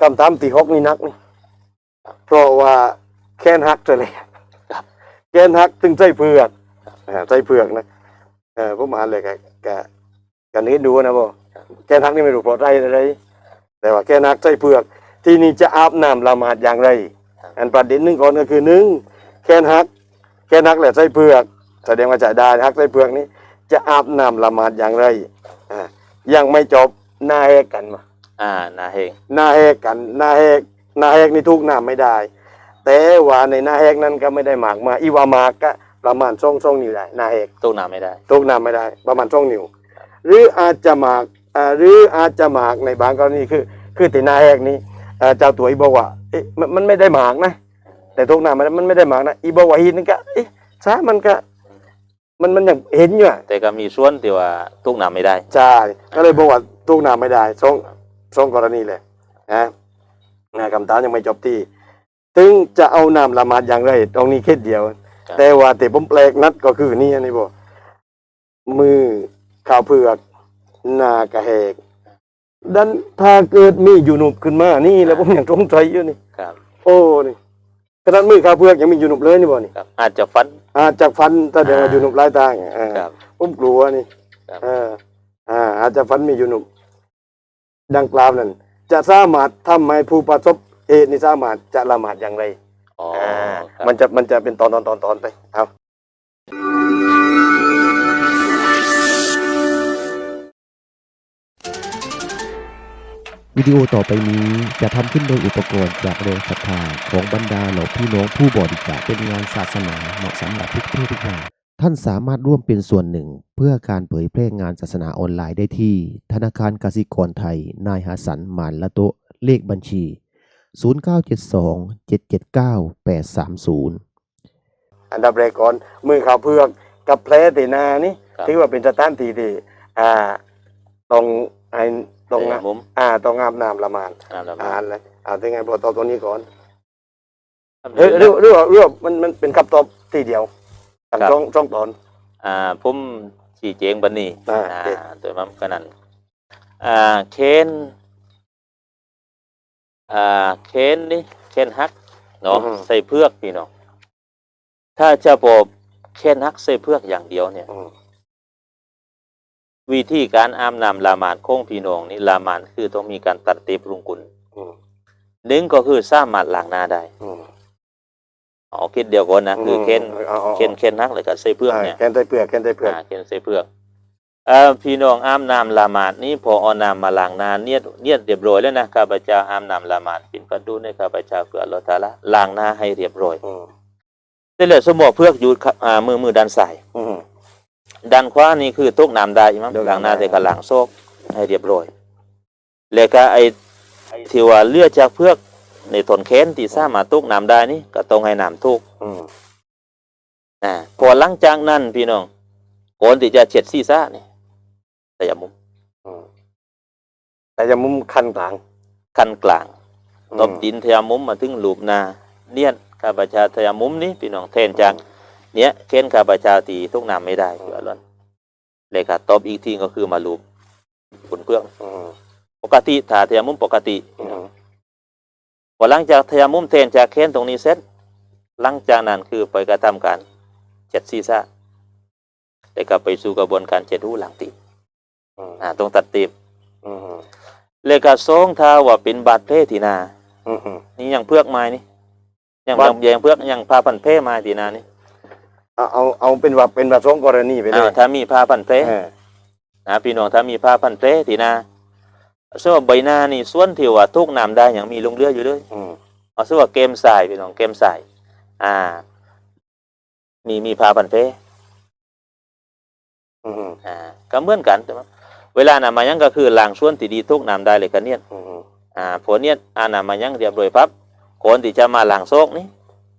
คำถามที่หกนี่นักนี่ เพราะว่าแค้นฮักจะเลยครับแค้นฮักถึงใจเผือกอ่าใจเผือกนะเออผมอ่านเลยกะกะกันนี้ดูนะบ่แค้นฮักนี่ไม่รู้เพราะไรอะไรแต่ว่าแค้นฮักใจเผือก ที่นี่จะอาบน้ำละหมาดอย่างไร อันประเด็นหนึ่งก่อนก็คือหนึ่งแค้นฮัก แค้นฮักแหละใจเผือกแสดงว่าจะได้ฮักใจเผือกนี้จะอาบน้ำละหมาดอย่างไรอ่ายังไม่จบหน้าแหกกันมา อ่านาเฮงหน้าแหกกันหน้าแหกหน้าแหกนี่ทุกน้ำไม่ได้ แต่ว่าในหน้าแหกนั้นก็ไม่ได้หมากมาอีวามากก็ประมาณช่องช่องนิ้วได้หน้าแหกตู้น้ำไม่ได้ ทุกน้ำไม่ได้ ประมาณช่องนิ้วหรืออาจจะหมากอ่าหรืออาจจะหมากในบางกรณีคือ คือที่หน้าแหกนี้อ่าเจ้าตัวอีบอกว่าเอ๊ะมันมันไม่ได้หมากนะ แต่ทุกน้ำมันมันไม่ได้หมากนะอีบอกว่าหินนี่ก็เอ๊ะซะมันก็ มันมันยังเห็นอยู่อะแต่ก็มีส่วนที่ว่าตู้น้ำไม่ได้ ใช่ก็เลยบอกว่าทุกน้ำไม่ได้ช่อง ช่องกรณีเลยนะนะคำถามยังไม่จบที่ ถึงจะเอาน้ำละหมาดอย่างไร ตรงนี้แค่เดียวครับแต่ว่าแต่ผมแปลกนัดก็คือนี่อันนี้บอกมือข้าวเผือกหน้ากระแหกดันถ้าเกิดมีอยู่หนุบขึ้นมา นี่แล้วผมยังสงสัยอยู่นี่ครับ โอ้นี่ขนาดมือข้าวเผือกยังมีอยู่หนุบเลยนี่บ่นี่ครับอาจจะฟัน อาจจะฟันแสดงว่าอ่าอยู่หนุบหลายทางอ่าครับผมกลัวนี่ครับเอออ่าอาจจะฟันมีอยู่หนุบ ดังกล่าวนั้นจะสามารถทำให้ผู้ประสบเหตุนี่สามารถจะละหมาดอย่างไรอ๋ออ่าครับ มันจะมันจะเป็นตอนตอนตอนตอนไปเอาวิดีโอต่อไปนี้จะทำขึ้นโดยอุปกรณ์จากแรงศรัทธาของบรรดาเหล่าพี่น้องผู้บริจาคเป็นงานศาสนาเหมาะสำหรับทุกเพศทุกวัย ท่านสามารถร่วมเป็นส่วนหนึ่ง เพื่อการเผยแพร่งานศาสนาออนไลน์ได้ที่ ธนาคารกสิกรไทย นายหาสันหมานละโตะเลขบัญชี 0972 779 830 อันดับแรกก่อน มือข้าวเผือกกับแผลตีหนานี่ครับ ถือว่าเป็นสถานที่ที่อ่าตรงไอ้ตรงแต่อะมุมอ่าตรงอาบน้ำละหมาดน้ำละอ่ามาเลยเอาถึงไงพอตอบตัวนี้ก่อนครับเฮ้ยเรื่องเรื่องเรื่องมันมันเป็นคำตอบทีเดียว ทั้งครับ ช่องช่องตอน อ่าผมชี้แจงบันนี้อ่าอ่าโอเค โดยมันก็นั้นอ่าเคนอ่าเคนนี่เคนฮักเนาะใส่เพือกพี่น้องถ้าจะบอกเคนฮักใส่เพือกอย่างเดียวเนี่ย อืมวิธีการอาบน้ำละหมาดโค้งพี่น้องนี่ละหมาดคือต้องมีการตัดเตปรุงกุลอืมหนึ่งก็คือสามารถล้างหน้าได้ อืม เอาคิดเดียวก่อนนะคือเคนอาอาเคนเคนฮักเลยก็ใส่เพือกเนี่ยแคนไตเปลือกแคนไตเปลือกอ่าเขียนใส่เพือกเอ่อพี่น้องอาบน้ำละหมาดนี้พอเอาน้ำมาล้างหน้าเนียดเนียดเรียบร้อยแล้วนะข้าพเจ้าอาบน้ำละหมาดปินประตูในข้าพเจ้าเพื่ออัลเลอฮ์ตะอาละล้างหน้าให้เรียบร้อยอืมเสร็จแล้วสมอเพือกอยู่ครับอ่ามือมือด้านซ้ายอืมด้านขวานี่คือตกน้ำได้มั้งเดี๋ยวล้างหน้าล้างหน้าแต่ก็ล้างโซกให้เรียบร้อยแล้วก็ไอ้ที่ว่าเลือดจากเพือก ในตนแขนที่สามารถตกน้ำได้นี่ก็ต้องให้น้ำทุกอืมอ่าพอหลังจากนั้นพี่น้องก่อนที่จะเช็ดศีรษะนี่แต่อย่ามุมอืมแต่จะมุมคันกลางคันกลางอืมตบดินทยามุมมาถึงลูบนา เนียนข้าพเจ้าทยามุมนี้พี่น้องเทนจากเนี้ยเค้นข้าพเจ้าตีทุกน้ำไม่ได้คืออะไรเลยค่ะตบอีกทีก็คือมาลูบบนเพื่องอืมปกติถ้าทยามุมปกติอืม พอหลังจากทยามุมเทนจากเค้นตรงนี้เสร็จหลังจากนั้นคือไปกระทำการเจ็ดซีซ่าแล้วก็ไปสู่กระบวนการเจ็ดหูหลังตีบอืมอ่าตรงตัดตีบอืมเลยก็ทรงท้าว่าเป็นบาดเพที่นาอืมอืมนี่ยังเพือกไม้นี่ยังบาดยังยังเพือกยังพาพันเพไม้ที่นานี่เอาเอาเอาเป็นว่าเป็นว่าสองกรณีไปเลอ้าวยถ้ามีผ้าพันเพเออนะพี่น้องถ้ามีผ้าพันเพทีนา ส่วนใบหน้านี่ส่วนที่ว่าทุกน้ำได้ยังมีลงเรืออยู่เลยอืมเอาส่วนว่าเกมสายพี่น้องเกมสายอ่า มีมีผ้าพันเพอืมอ่าก็เหมือนกันแต่ว่าเวลานามายังก็คือล้างส่วนที่ดีทุกน้ำได้เลยกันเนี่ยอืมอ่าผลเนี่ยอานามายังเรียบร้อยปั๊บคนที่จะมาล้างโซกนี่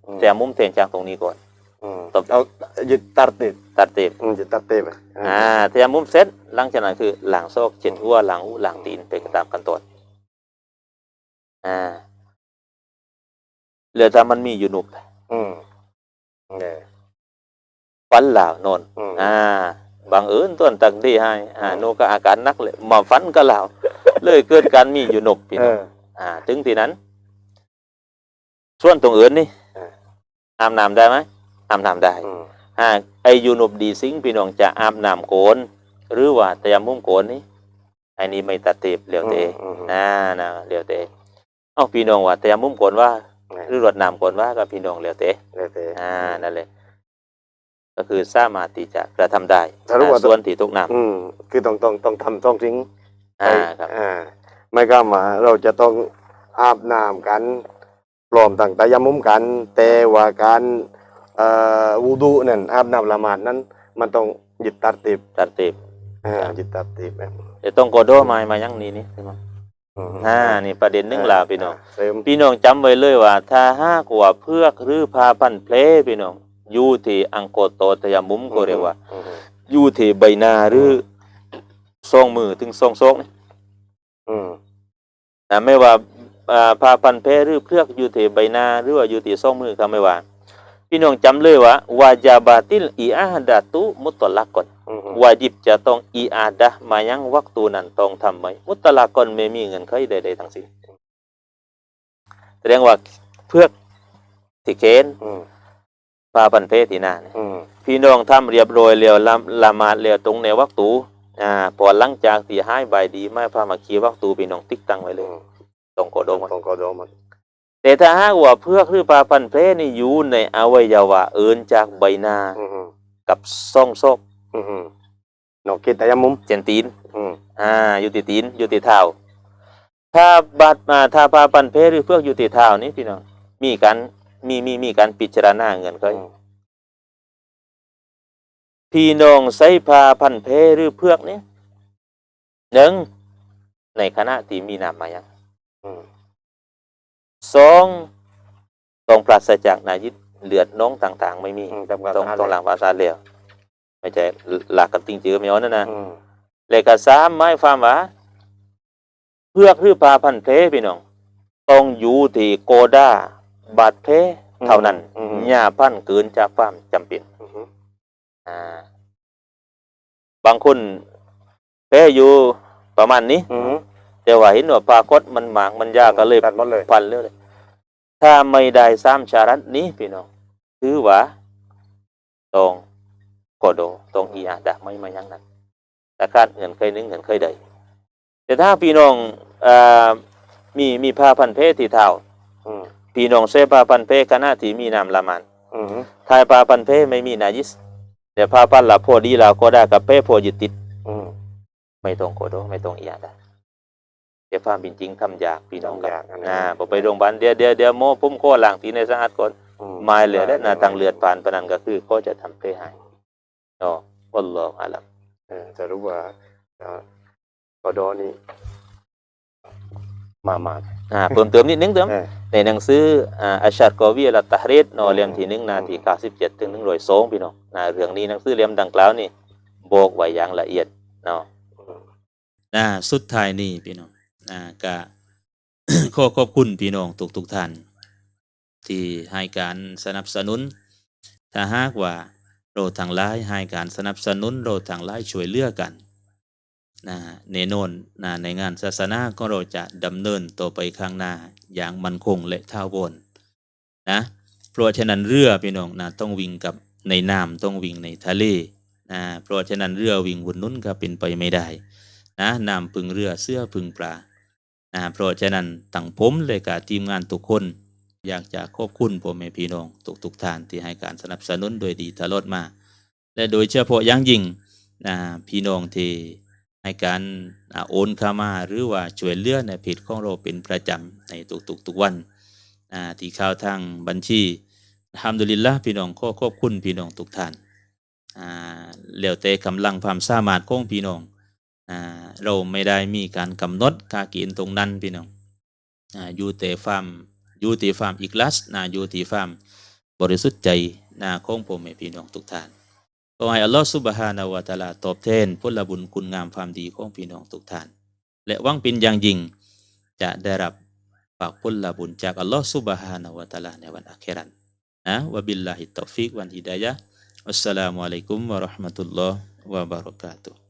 อืมแต่มุมเทียนจากตรงนี้ก่อน อืมตบ เอายึดตัดติด ตัดเต็ม อืมยึดตัดเต็มอะอ่าเทียมมุมเสร็จหลังจากนั้นคือหลังโซกเจ็ดหัวหลังหูหลังตีนไปตามกันตอนอ่าเหลือแต่มันมีอยู่หนุบอืมเออฟันเหล่านนอืมอ่าบางเอิญต้นตังที่ให้อ่าอืมโนก็อาการนักเลยหมาฟันก็เหล่าเลยเกิดการมีอยู่หนุบพี่เอน้องออ่า ถึงที่นั้น ส่วนตรงอื่นนี่อ่าอาบน้ำได้ไหมอาบน้ำได้อืม หากไอยูนบดีซิงพี่น้องจะอาบน้ำโกนหรือว่าเตรียมมุ้งโกนนี่ไอ้นี่ไม่ตัดเตบเหลียวเตอืมอืมอ่านะเหลียวเตเอ้าพี่น้องว่าเตรียมมุ้งโกนว่านะหรือรดน้ำโกนว่ากับพี่น้องเหลียวเตแล้วแต่อ่านั่นเลยก็คือสามารถที่จะกระทำได้ถ้ารู้ว่าอ่าส่วนที่ตกน้อืมคือต้องต้องต้องทำต้องทิ้งำอ่าครับอ่าไม่ก็มาเราจะต้องอาบน้ำกันปลอมต่างตายามุมกัน แต่ว่าการเอ่อ วูดูนั่นอาบน้ำละหมาดนั้น มันต้องยึดตัดติบตัดเตบอ่าครับยึดตัดติบนะจะต้องโกโดมามายังนี้นี่ใช่ไหมมอ่านี่ประเด็นหนึงล่ะพี่น้องเสริมพี่น้องจำไว้เลยว่า ถ้าห้ากว่าเพือกหรือพาพันเพลพี่น้องอยู่ที่อังโกโตตยามุมก็เรียกว่าอืมอยู่ที่ใบหน้าหรือทรงมือถึงทรงโซกนี่อืมนะไม่ว่าอ่าพาพันเพหรือเพือกอยู่ที่ใบหน้าหรือว่าอยู่ที่ทรงมือก็ไม่ว่า พี่น้องจำเลยว่าวาจาบาติลอีอาฮดาตุมุตตลักกอนอืมวาจิบจะต้องอีอาดะห์มายังวักตูนั้นต้องทำไหมมุตตลักกอนไม่มีเงินใครใดๆทั้งสิ้นแสดงว่าเพือกที่เกณฑ์อืมพาพันเพที่หน้าเนี่ยอืมพี่น้องทำเรียบร้อยแล้วละละหมาดแล้วตรงในวักตูอ่าพอหลังจากที่หายใบายดีไม่พามาคีวักตูพี่น้องติ๊กตังไว้เลยตรงโกดงไว้ต้องกอดอมัน แต่ถ้าหากว่าเพือกหรือปลาพันเพนี่อยู่ในอวัยวะเอินจากใบหน้าอืมอืมกับซ่องซอกอืมอืมนอกคิดตายามุม เจนตีน อืมอ่าอยู่ที่ตีนอยู่ที่เท้าถ้าบาดมาถ้าปลาพันเพหรือเพือกอยู่ที่เท้านี่พี่น้องมีการมีมีมีการพิจารณาเงินก็อืมพี่น้องใส่ผ้าพันเพหรือเพือกนี่หนึ่งในคณะที่มีนามมายังอืม สองต้องปราศจากนายิดเลือดน้องต่าง ๆ ไม่มีอืมจำกัดต้องอะไรต้องหลังภาษาเลียวไม่ใช่หลักกับติงจือไม่เอานั่นนะอืมเลขสามไม้ฟาร์มว่าเพือกหรือปลาพันเพพี่น้องต้องอยู่ที่โกด้าบาดเพเท่านั้นอืมหญ้าพันธุ์เกินจากฟาร์มจำเป็น อืมอ่า บางคนแพ้อยู่ประมาณนี้ อืมแต่ว่าเห็นว่าปรากฏมันหมางมันยากก็เลยตัดหมดเลย พันเลย ถ้าไม่ได้สามชารัตนี้พี่น้องถือว่าตรงกโดตรงอีอาดะไม่มายังนั้นแต่การเงินเคยนึงเงินเคยใดแต่ถ้าพี่น้องอ่ามีมีผ้าพันเพที่เท้าอืมพี่น้องเสผ้าพันเพขณะที่มีน้ำละมันอืมถ้าผ้าพันเพไม่มีนายิสแต่ผ้าพันละพอดีเราก็ได้กับเป้พอยึดติดอืมไม่ต้องโกโดไม่ต้องอียาดา เดี๋ยวความเป็นจริงทำยากพี่น้องคทำรัยาบกอันนี้อ่าพอไปโรงพยาบาลเดี๋ยวเดี๋ยวเดี๋ยวโมพุ่มโคหลังทีในสะอาดก่อนอืมาเหลือได้หนาทางเลือดผ่านปานนันก็คือก็จะทำเพให้เนาะวัลลอฮุอาลัมเออจะรู้ว่าเอ่อกอดอนี่มามาอ่าเพิ่มเติมนิดนึงเติมเออในหนังสืออ่าอัชชัดกอวีอัลตะฮรีดเนาะเล่มที่หนึ่งนาทีเก้าสิบเจ็ดถึงหนึ่งร้อยสองพี่น้องนะเรื่องนี้หนังสือเล่มดังกล่าวนี่บอกไว้อย่างละเอียดเนาะนะสุดท้ายนี่พี่น้อง ก็ขอขอบคุณพี่น้องทุกทุกท่าน ที่ให้การสนับสนุน ถ้าหากว่าเราทางไลน์ให้การสนับสนุนเราทางไลน์ช่วยเหลือกันนะแน่นนนะในงานศาสนาก็เราจะดำเนินต่อไปข้างหน้าอย่างมั่นคงและท่าวอนนะเพราะฉะนั้นเรือพี่น้องนะต้องวิ่งกับในน้ำต้องวิ่งในทะเลนะเพราะฉะนั้นเรือวิ่งบนนู้นก็เป็นไปไม่ได้นะนำพึ่งเรือเสื้อพึ่งปลา นะเพราะฉะนั้นตั้งผมเลยกับทีมงานทุกคน อยากจะขอบคุณพ่อแม่พี่น้องทุกทุกท่านที่ให้การสนับสนุนโดยดีตลอดมา และโดยเฉพาะอย่างยิ่งนะพี่น้องที่ให้การโอนเข้ามาหรือว่าช่วยเหลือในเพจของเราเป็นประจำในทุกๆทุกวันที่เข้าทางบัญชีทำดุลิลละพี่น้องขอขอบคุณพี่น้องทุกท่านอ่าแล้วแต่กำลังความสามารถของพี่น้อง เราไม่ได้มีการกำหนดค่ากณฑ์ตรงนั้นพี่น้องอยู่แต่ฟาร์มอยู่ที่ฟาร์มอีกลัสนะอยู่ที่ฟาร์มบริสุทธิ์ใจนะของผมให้พี่น้องทุกท่านขอให้อัลลอฮฺสุบฮานาวะตะอาลาตอบแทนผลบุญคุณงามความดีของพี่น้องทุกท่าน และวังเป็นอย่างยิ่งจะได้รับฝากผลบุญจากอัลลอฮฺสุบฮานาวะตะอาลาในวันอาครานะวะบิลลาฮิตตอฟิกวันฮิดายะอัสสลามุอะลัยกุมวะราะห์มะตุลลอฮ์วะบะเราะกาตุฮ์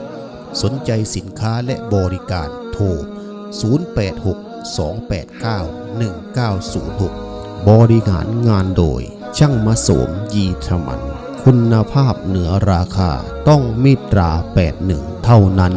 สนใจสินค้าและบริการโทร 0862891906 บริหารงานโดย ช่างมาโสมยีธมัน คุณภาพเหนือราคาต้องมิตรา 81 เท่านั้น